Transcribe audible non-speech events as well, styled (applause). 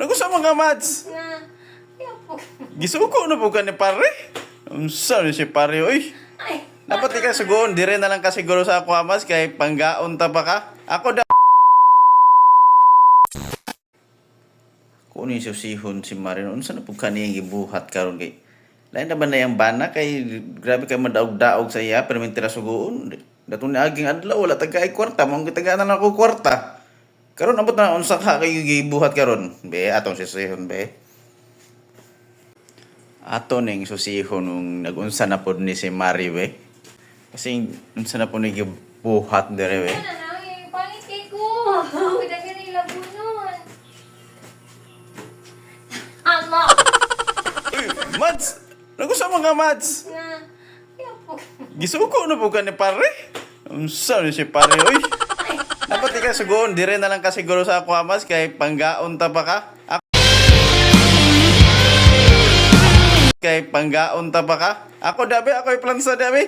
Naku sa mga mads. Na, ayaw po. Gisuko na po ka ni pare. Unsa ni si pare oy. Ay, Dapat di ka sugoon, dire na lang ka siguro sa ako amas kay panggaon ta pa ka. Ako da Kung ni susihon si Marin, unsa na po kaniyang gibuhat karon kay Lain na ba na yung bana kay grabe kay madaog-daog sa iya pero may tira sugoon. Dato ni aging adlaw wala tag kay kwarta, mong gitaganan ako kwarta. Karon abot na unsa ka kay gibuhat karon? Be atong susihon be. Ato ning susihon nung nagunsa na pod ni si Mari we. Kasi unsa na po ni gibuhat bunon. (laughs) Ama. Uy, Mads! Naku sa mga Mads! Na. Gisuko na po ka ni pare. Unsa ni si pare oy. Dapat di ka sugoon, dire na lang ka siguro sa ako amas kay panggaon ta pa ka. Ako kay panggaon ta pa ka. Ako dabi, ako plansa dabi.